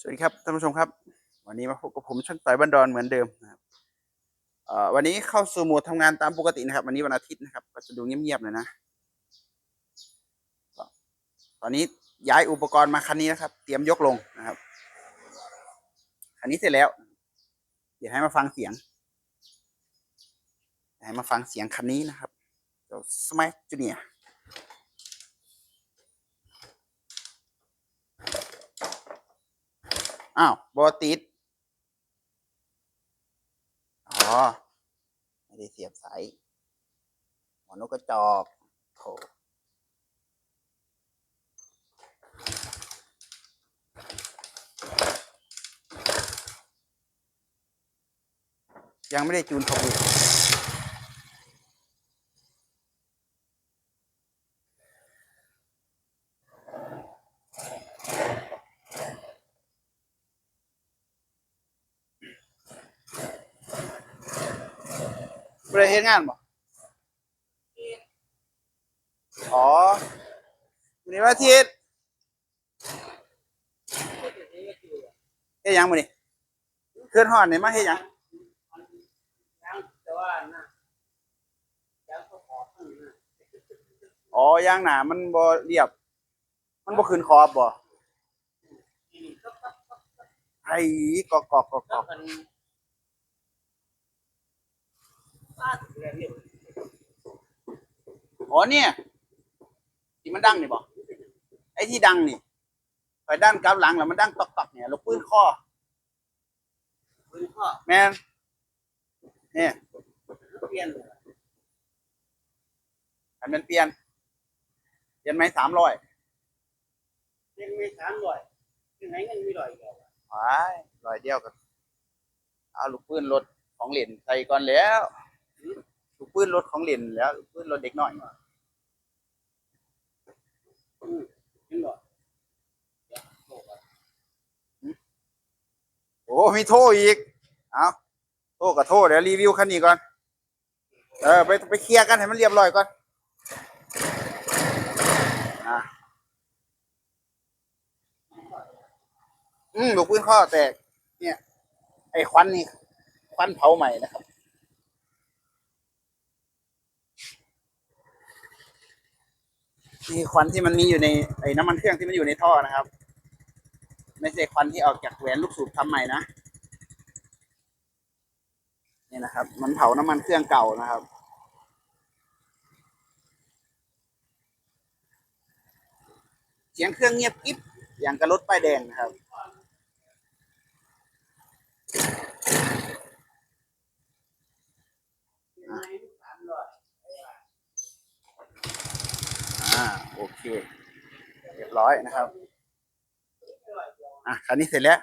สวัสดีครับท่านผู้ชมครับ วันนี้มาพบกับผมช่างต่อยบ้านดอนเหมือนเดิมนะครับวันนี้เข้าสู่โหมดทำงานตามปกตินะครับ วันนี้วันอาทิตย์นะครับ ก็จะดูเงียบๆหน่อยนะ ตอนนี้ย้ายอุปกรณ์มาคันนี้นะครับ เตรียมยกลงนะครับคันนี้เสร็จแล้ว เดี๋ยวให้มาฟังเสียงให้มาฟังเสียงคันนี้นะครับเจ้า Smash Junior อ้าวบอติด อ๋อ ไม่ได้เสียบสายหัวนกกระจอกโถยังไม่ได้จูนขบุ บริเฮ็ดงานบ่อ๋อวันนี้วันอาทิตย์เฮ็ดหยังมื้อนี้เคลื่อนฮอดนี่มาเฮ็ดหยังยังอ๋อยางหนามันบ่เรียบ มันบ่ขึ้นขอบบ่ไอ้กอกกอกกอกกอก กันฟาดเรียนเรียน อ๋อเนี่ย ที่มันดังนี่บ่ไอ้ที่ดังนี่ไปด้านกลับหลังแล้วมันดังตอกๆเนี่ยลูกปืนคอคุณพ่อแม่นเนี่ยเรียนอันมันเปลี่ยนเปลี่ยนไหมสามร้อยเรียนไม่สามร้อยยังไงเงินไม่ร้อยเดียวว้ายร้อยเดียวกันเอาลูกปืนรถของเหรียญใส่ก่อนแล้ว ลูกปืนรถของเหรียญแล้วลูกปืนรถเด็กน้อยอืมเงินร้อยเดี๋ยวโทรก่อนโอ้มีโทรอีก เอาโทรกับโทรเดี๋ยวรีวิวคันนี้ก่อน เออไปไปเคลียร์กันให้มันเรียบร้อยก่อนอะอืมลูกปืนข้อแตก เนี่ย ไอ้ควันนี่ ควันเผาใหม่นะครับ นี่ควันที่มันมีอยู่ในไอ้น้ำมันเครื่องที่มันอยู่ในท่อนะครับ ไม่ใช่ควันที่ออกจากแหวนลูกสูบทำใหม่นะนี่นะครับ มันเผาน้ำมันเครื่องเก่านะครับเสียงเครื่องเงียบกิ๊บอย่างกระรถป้ายแดงนะครับ ยังไงสามร้อย อ่าโอเค เรียบร้อยนะครับ อะคันนี้เสร็จแล้ว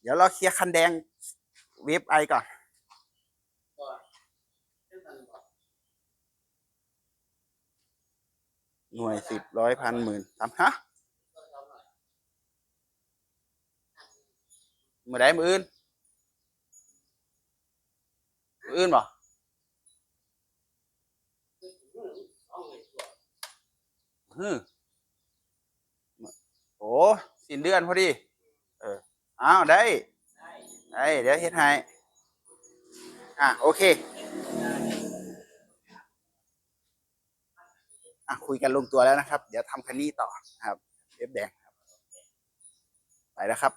เดี๋ยวเราเคลียร์คันแดงเวฟไอก่อนหน่วยสิบร้อยพันหมื่นทำฮะก็เท่าไหร่มือใดมืออื่น มืออื่นบ่ สองหมื่นกว่า ฮึโอ้สิ้นเดือนพอดี เอออ้าวได้ ได้เดี๋ยวเฮ็ดให้อะโอเคอะคุยกันลงตัวแล้วนะครับ เดี๋ยวทำคันนี้ต่อนะครับเรียบแดงครับไปแล้วครับ